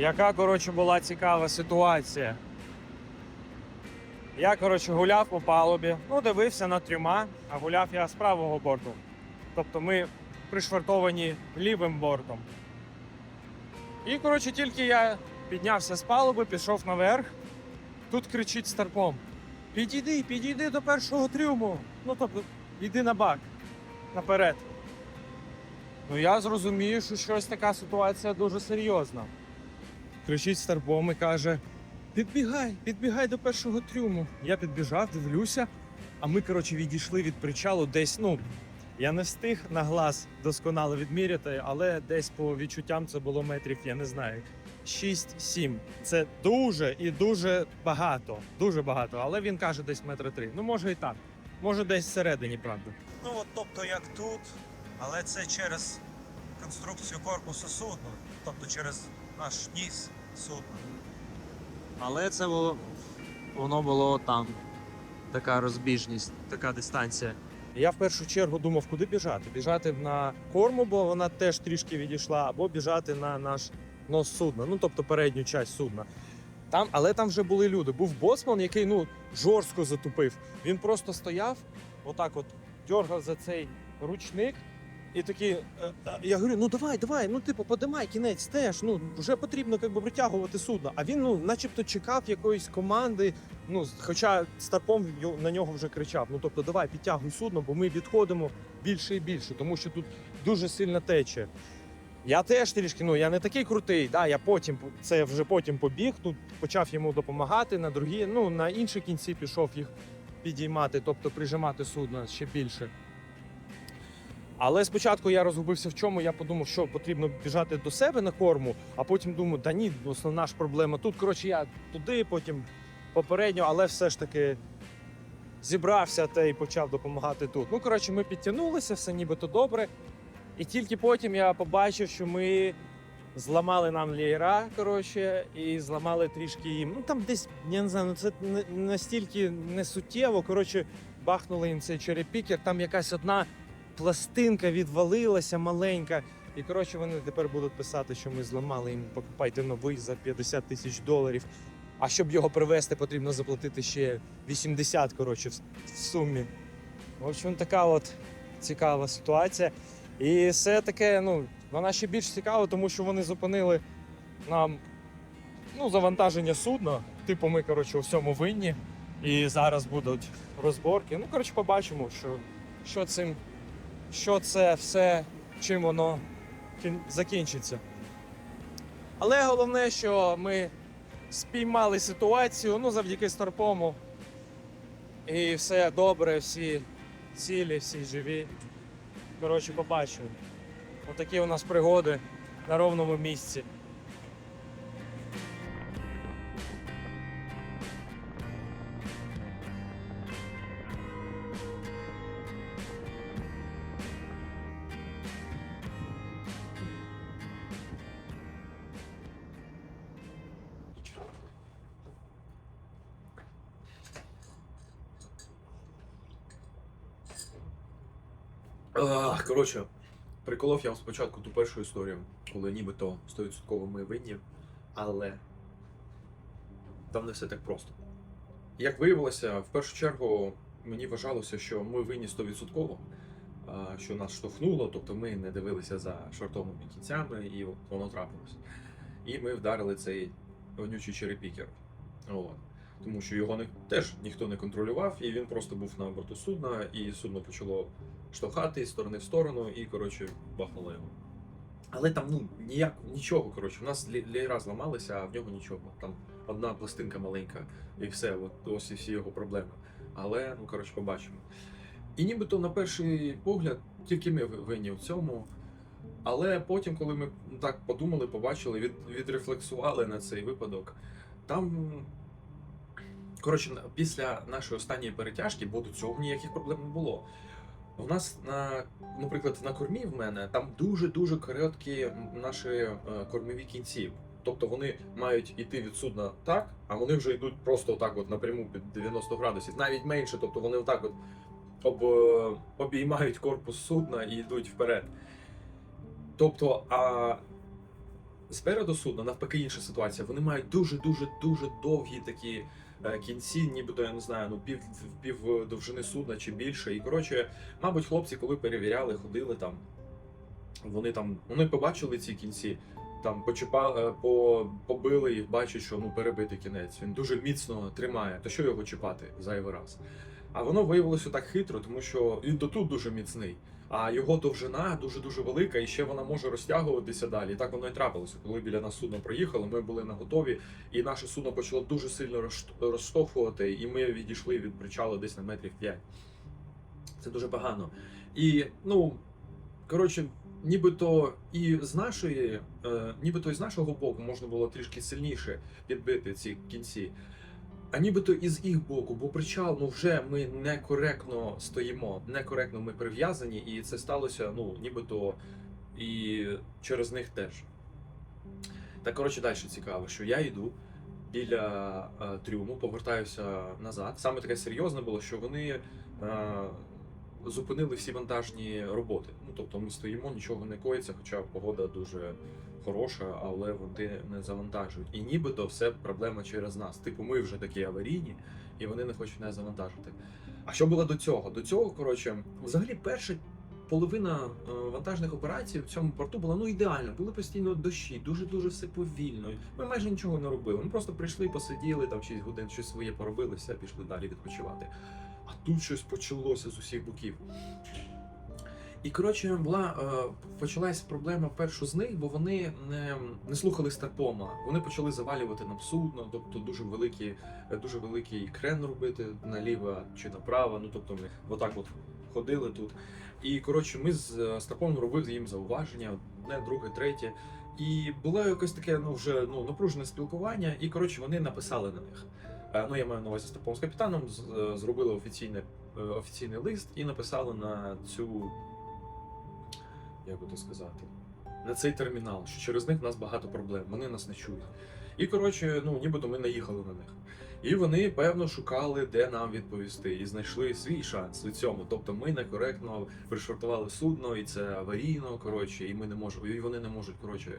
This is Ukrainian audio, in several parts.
Яка, коротше, була цікава ситуація. Я, коротше, гуляв по палубі, ну, дивився на трюма, а гуляв я з правого борту. Тобто ми пришвартовані лівим бортом. І, коротше, тільки я піднявся з палуби, пішов наверх. Тут кричить старпом: Підійди, підійди до першого трюму. Ну, тобто, йди на бак наперед. Ну я зрозумію, що щось така ситуація дуже серйозна. Кричить старпом і каже: Підбігай, підбігай до першого трюму. Я підбіжав, дивлюся, а ми, коротше, відійшли від причалу десь, ну. Я не встиг на глаз досконало відміряти, але десь по відчуттям це було метрів, я не знаю, 6-7. Це дуже і дуже багато. Дуже багато. Але він каже десь метра три. Ну, може і так. Може, десь всередині, правда. Ну, от тобто, як тут, але це через конструкцію корпусу судна, тобто через наш ніс судна. Але це було, воно було там. Така розбіжність, така дистанція. Я в першу чергу думав, куди біжати. Біжати на корму, бо вона теж трішки відійшла, або біжати на наш нос судна, ну тобто передню часть судна. Там, але там вже були люди. Був боцман, який ну жорстко затупив. Він просто стояв, отак от дергав за цей ручник. І такий, е, е, я говорю, ну давай, давай, ну типу, подимай кінець теж. Ну вже потрібно як би, притягувати судно. А він, ну, начебто, чекав якоїсь команди. Ну, хоча старпом на нього вже кричав: ну тобто, давай підтягуй судно, бо ми відходимо більше і більше, тому що тут дуже сильна течія. Я теж трішки, ну я не такий крутий. Да, я потім це вже потім побіг. Ну почав йому допомагати на другі, ну на інші кінці пішов їх підіймати, тобто прижимати судно ще більше. Але спочатку я розгубився в чому. Я подумав, що потрібно біжати до себе на корму, а потім думаю, да ні, основна ж проблема тут. Коротше, я туди, потім попередньо, але все ж таки зібрався та й почав допомагати тут. Ну, коротше, ми підтягнулися, все нібито добре. І тільки потім я побачив, що ми зламали нам лієра, коротше, і зламали трішки їм. Ну там десь, я не знаю, ну це настільки не суттєво. Коротше, бахнули їм цей черепікер, там якась одна пластинка відвалилася маленька. І коротше, вони тепер будуть писати, що ми зламали їм, покупайте новий за 50 тисяч доларів. А щоб його привезти, потрібно заплатити ще 80, коротше, в, сумі. В общем, така от цікава ситуація. І все таке, ну, вона ще більш цікава, тому що вони зупинили нам ну, завантаження судна. Типу, ми, коротше, у всьому винні. І зараз будуть розборки. Ну, коротше, побачимо, що, що цим, що це все, чим воно закінчиться. Але головне, що ми спіймали ситуацію, ну, завдяки Старпому. І все добре, всі цілі, всі живі. Коротше, побачимо. Отакі у нас пригоди на ровному місці. Коротше, приколов я спочатку ту першу історію, коли нібито 100% ми винні, але там не все так просто. Як виявилося, в першу чергу мені вважалося, що ми винні 100%, що нас штовхнуло, тобто ми не дивилися за шортовими кінцями, і от воно трапилось. І ми вдарили цей вонючий черепікер. От. Тому що його не, теж ніхто не контролював, і він просто був на борту судна, і судно почало штовхати з сторони в сторону, і коротше бахнуло його. Але там ну ніяк нічого. Коротше, у нас ліра зламалися, а в нього нічого. Там одна пластинка маленька, і все, от ось і всі його проблеми. Але ну коротше, побачимо. І нібито на перший погляд тільки ми винні в цьому. Але потім, коли ми так подумали, побачили, від, відрефлексували на цей випадок, там. Коротше, після нашої останньої перетяжки, бо до цього ніяких проблем не було. У нас на, наприклад, на кормі в мене там дуже-дуже короткі наші е, кормові кінці. Тобто вони мають іти від судна так, а вони вже йдуть просто так, от напряму під 90 градусів, навіть менше, тобто вони отак от об, е, обіймають корпус судна і йдуть вперед. Тобто, а Спереду судна, навпаки, інша ситуація. Вони мають дуже дуже дуже довгі такі кінці, нібито я не знаю, ну пів пів довжини судна чи більше. І коротше, мабуть, хлопці, коли перевіряли, ходили там. Вони там вони побачили ці кінці, там почіпали, по, побили їх, бачать, що ну перебитий кінець. Він дуже міцно тримає. То що його чіпати зайвий раз? А воно виявилося так хитро, тому що він дотут дуже міцний. А його довжина дуже дуже велика, і ще вона може розтягуватися далі. І так воно і трапилося. Коли біля нас судно проїхало, ми були на готові, і наше судно почало дуже сильно розш- розштовхувати, і ми відійшли від причалу десь на метрів 5. Це дуже погано. І ну коротше, нібито і з нашої, е, нібито і з нашого боку можна було трішки сильніше підбити ці кінці. А нібито із їх боку, бо причал, ну вже ми некоректно стоїмо, некоректно ми прив'язані, і це сталося, ну, нібито і через них теж. Так, коротше, далі цікаво, що я йду біля е, трюму, повертаюся назад. Саме таке серйозне було, що вони е, зупинили всі вантажні роботи. Ну, тобто ми стоїмо, нічого не коїться, хоча погода дуже хороша, але вони не завантажують. І нібито все проблема через нас. Типу, ми вже такі аварійні, і вони не хочуть нас завантажити. А що було до цього? До цього, коротше, взагалі, перша половина е, вантажних операцій в цьому порту була ну ідеальна. Були постійно дощі, дуже дуже все повільно. Ми майже нічого не робили. Ми просто прийшли, посиділи там 6 годин, щось своє поробили, все, пішли далі відпочивати. А тут щось почалося з усіх боків. І коротше, була е, почалась проблема першу з них, бо вони не, не слухали старпома. Вони почали завалювати нам судно, тобто дуже великі, е, дуже великий крен робити наліво чи направо. Ну тобто ми отак от ходили тут. І коротше, ми з е, старпомом робили їм зауваження, одне, друге, третє. І було якось таке ну вже ну напружене спілкування, і коротше вони написали на них. Е, Ну, я маю на увазі старпом з капітаном, з- е, зробили офіційне, е, офіційний лист і написали на цю як би то сказати, на цей термінал, що через них в нас багато проблем, вони нас не чують. І коротше, ну нібито ми наїхали на них. І вони певно шукали, де нам відповісти, і знайшли свій шанс у цьому. Тобто ми некоректно пришвартували судно, і це аварійно. Коротше, і ми не можемо, і вони не можуть коротше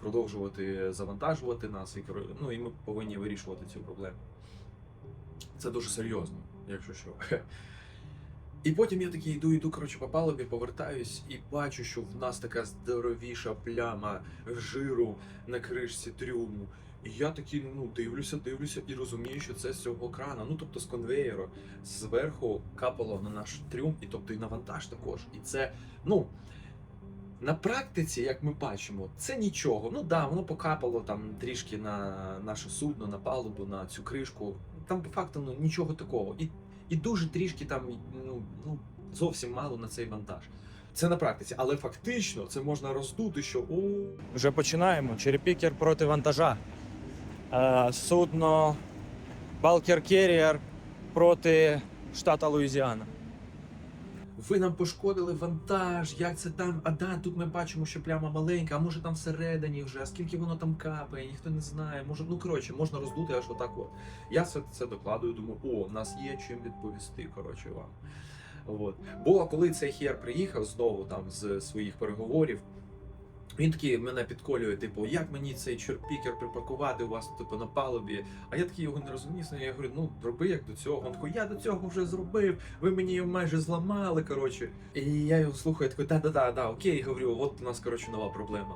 продовжувати завантажувати нас. І ну і ми повинні вирішувати цю проблему. Це дуже серйозно, якщо що. І потім я такий йду, йду, коротше, по палубі, повертаюсь і бачу, що в нас така здоровіша пляма жиру на кришці трюму. І я такий, ну, дивлюся, дивлюся і розумію, що це з цього крана. Ну, тобто з конвеєру зверху капало на наш трюм, і тобто і на вантаж також. І це, ну. На практиці, як ми бачимо, це нічого. Ну да, воно покапало там трішки на наше судно, на палубу, на цю кришку. Там по факту ну, нічого такого. І і дуже трішки там ну, ну зовсім мало на цей вантаж. Це на практиці, але фактично це можна роздути, що о, Вже починаємо. Черепікер проти вантажа. Е, судно Балкер Керріер проти штата Луїзіана. Ви нам пошкодили вантаж, як це там? А да, тут ми бачимо, що пляма маленька, а може там всередині вже, а скільки воно там капає, ніхто не знає. Може, ну коротше, можна роздути аж отак. От. Я все це докладую, думаю, о, в нас є чим відповісти, коротше вам. От. Бо коли цей хер приїхав знову там з своїх переговорів, він такий мене підколює, типу, як мені цей чорпікер припаркувати у вас типу, на палубі. А я такий його не розумію. Я говорю, ну роби як до цього. Він такий, я до цього вже зробив, ви мені його майже зламали. Коротше. І я його слухаю, такий, да-да-да, да, окей, говорю, от у нас коротше нова проблема.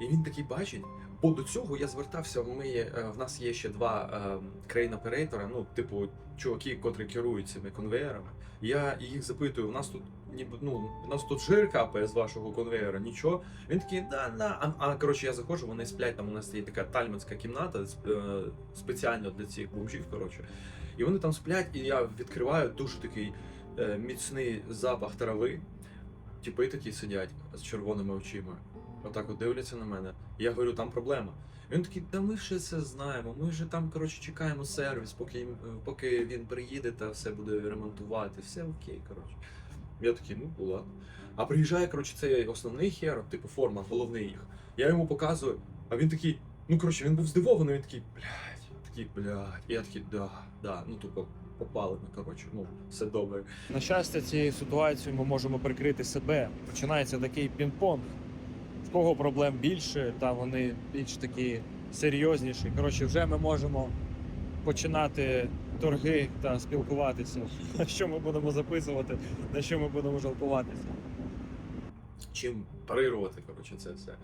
І він такий бачить. Бо до цього я звертався. Ми е, в нас є ще два крейн оператора, ну, типу, чуваки, котрі керують цими конвеєрами. Я їх запитую, у нас тут ніби ну, у нас тут жир капає з вашого конвеєра, нічого. Він такий, да, да. А, а коротше, я заходжу, вони сплять. Там у нас є така тальманська кімната е, спеціально для цих бомжів. Коротше. І вони там сплять, і я відкриваю дуже такий е, міцний запах трави. Типи такі сидять з червоними очима. Отак от дивляться на мене. Я говорю, там проблема. Він такий, та ми ще це знаємо. Ми вже там, коротше, чекаємо сервіс, поки, е, поки він приїде та все буде ремонтувати. Все окей, коротше. Я такий, ну ладно. А приїжджає, коротше, цей основний хер, типу форма, головний їх. Я йому показую, а він такий, ну коротше, він був здивований, він такий, блядь, такий, блядь. І я такий, да, да, ну тупо попали ми, коротше, ну, все добре. На щастя, цією ситуацією ми можемо прикрити себе. Починається такий пінг-понг. В кого проблем більше, та вони більш такі серйозніші. Коротше, вже ми можемо починати торги та спілкуватися. На що ми будемо записувати, на що ми будемо жалкуватися. чим парирувати, коротше, це все.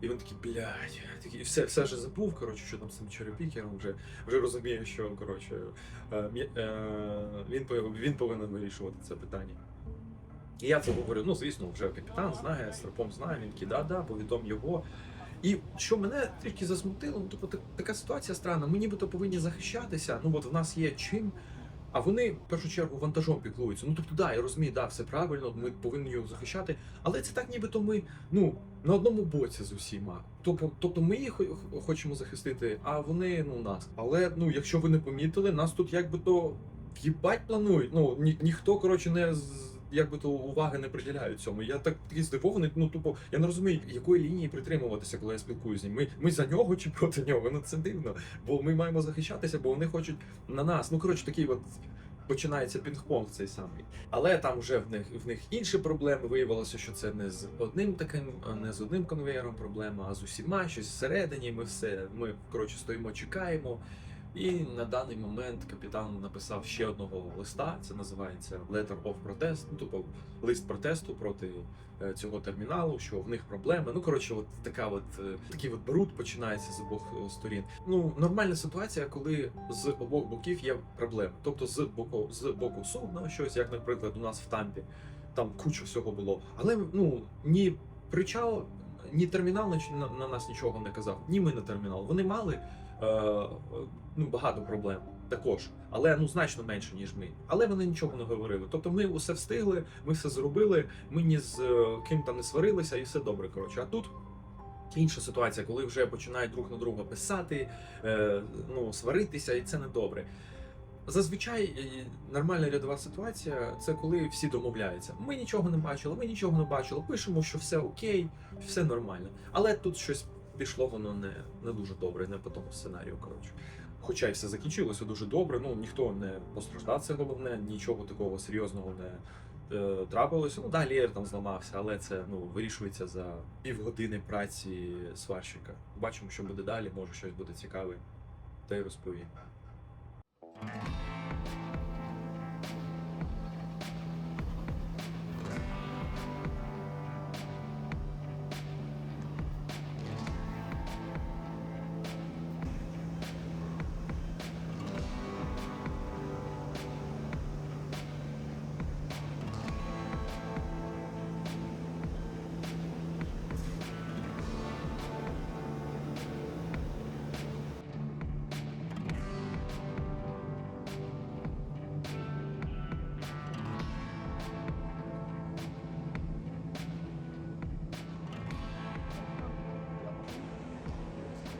І він такий, блядь, такий, все, все вже забув, коротше, що там з цим черепікером, вже, вже розуміє, що коротше, е, е, він, він повинен вирішувати це питання. І я це говорю, ну, звісно, вже капітан знає, Серпом знає, він такий, да-да, повідом його. І що мене трішки засмутило, ну, тобто так- така ситуація странна, ми нібито повинні захищатися, ну от в нас є чим, а вони в першу чергу вантажом піклуються. Ну тобто, да, я розумію, да, все правильно, ми повинні його захищати, але це так, нібито ми ну на одному боці з усіма. Тобто, тобто ми їх хочемо захистити, а вони ну нас. Але ну, якщо ви не помітили, нас тут якби то в'їбать планують. Ну ні, ніхто коротше не якби то уваги не приділяють цьому. Я так здивований. Ну тупо я не розумію, якої лінії притримуватися, коли я спілкуюся з ним. Ми, ми за нього чи проти нього? Ну це дивно. Бо ми маємо захищатися, бо вони хочуть на нас. Ну коротше, такий от. Починається пінг-понг цей самий. Але там вже в них в них інші проблеми. Виявилося, що це не з одним таким, не з одним конвеєром проблема, а з усіма щось всередині. Ми все ми коротше стоїмо, чекаємо. І на даний момент капітан написав ще одного листа. Це називається Letter of Protest, ну тобто лист протесту проти е, цього терміналу, що в них проблеми. Ну коротше, от така от е, такий от бруд починається з обох е, сторін. Ну нормальна ситуація, коли з обох боків є проблеми. Тобто з боку з боку судна, щось, як, наприклад, у нас в Тампі, там куча всього було. Але ну ні причал, ні термінал на, на, на нас нічого не казав, ні ми на термінал. Вони мали е, е, ну, багато проблем також, але ну значно менше, ніж ми. Але вони нічого не говорили. Тобто ми усе встигли, ми все зробили, ми ні з е, ким там не сварилися, і все добре. Коротше, а тут. Інша ситуація, коли вже починають друг на друга писати, е, ну, сваритися, і це не добре. Зазвичай е, нормальна рядова ситуація це коли всі домовляються. Ми нічого не бачили, ми нічого не бачили, пишемо, що все окей, все нормально. Але тут щось пішло, воно не, не дуже добре, не по тому сценарію. Коротше. Хоча й все закінчилося дуже добре, ну ніхто не постраждав, це головне, нічого такого серйозного не е, трапилося. Ну, да, лєр там зламався, але це ну, вирішується за півгодини праці сварщика. Бачимо, що буде далі, може щось буде цікаве, та й розповім. Thank you.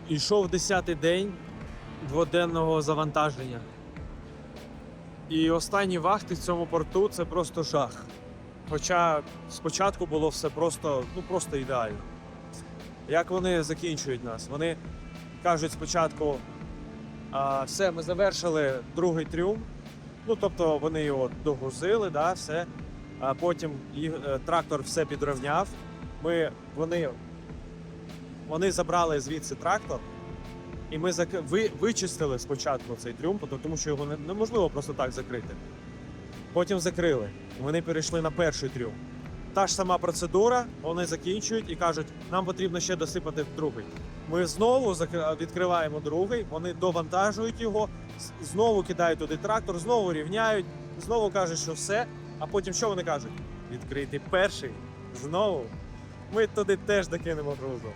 Ішов 10-й день дводенного завантаження. І останні вахти в цьому порту це просто жах. Хоча спочатку було все просто, ну просто ідеально. Як вони закінчують нас? Вони кажуть спочатку, а, все, ми завершили другий трюм. Ну, тобто вони його догрузили, да, все. А потім е, трактор все підрівняв. Ми, вони вони забрали звідси трактор, і ми зак... ви... вичистили спочатку цей трюм, тому що його неможливо просто так закрити. Потім закрили. і Вони перейшли на перший трюм. Та ж сама процедура, вони закінчують і кажуть, нам потрібно ще досипати другий. Ми знову відкриваємо другий, вони довантажують його, знову кидають туди трактор, знову рівняють, знову кажуть, що все. А потім що вони кажуть? Відкрити перший, знову. Ми туди теж докинемо грузу.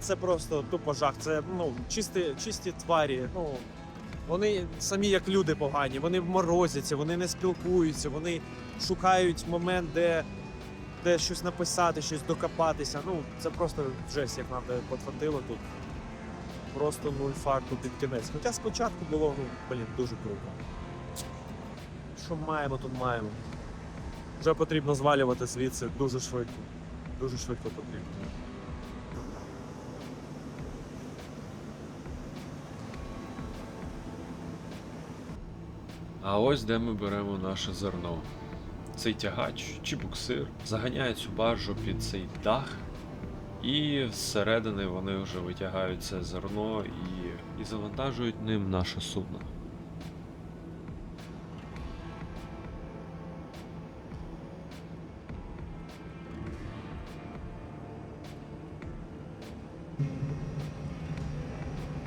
Це просто тупо жах. Це ну чисті, чисті тварі. Ну вони самі як люди погані, вони морозяться, вони не спілкуються, вони шукають момент, де, де щось написати, щось докопатися. Ну це просто жесть, як нам подфатило тут. Просто нуль фарту під кінець. Хоча спочатку було, ну, блін, дуже круто. Що маємо, тут маємо. Вже потрібно звалювати звідси дуже швидко. Дуже швидко потрібно. А ось де ми беремо наше зерно. Цей тягач чи буксир заганяє цю баржу під цей дах І зсередини вони вже витягають це зерно і, і завантажують ним наше судно.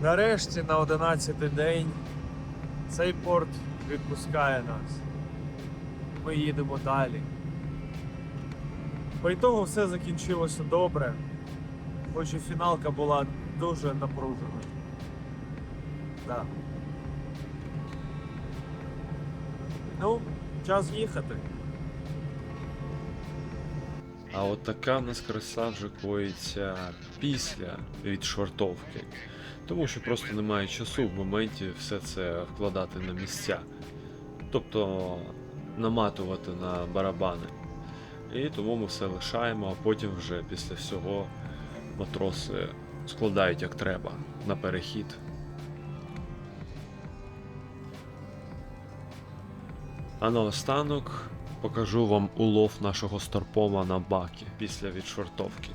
Нарешті на 11-й день цей порт відпускає нас. Ми їдемо далі. По ітогу все закінчилося добре, хоч і фіналка була дуже напружена. Так. Ну, час їхати. А от така в нас краса вже коїться після відшвартовки. Тому що просто немає часу в моменті все це вкладати на місця. Тобто наматувати на барабани. І тому ми все лишаємо, а потім вже після всього матроси складають як треба на перехід. А наостанок покажу вам улов нашого старпома на бакі після відшвартовки.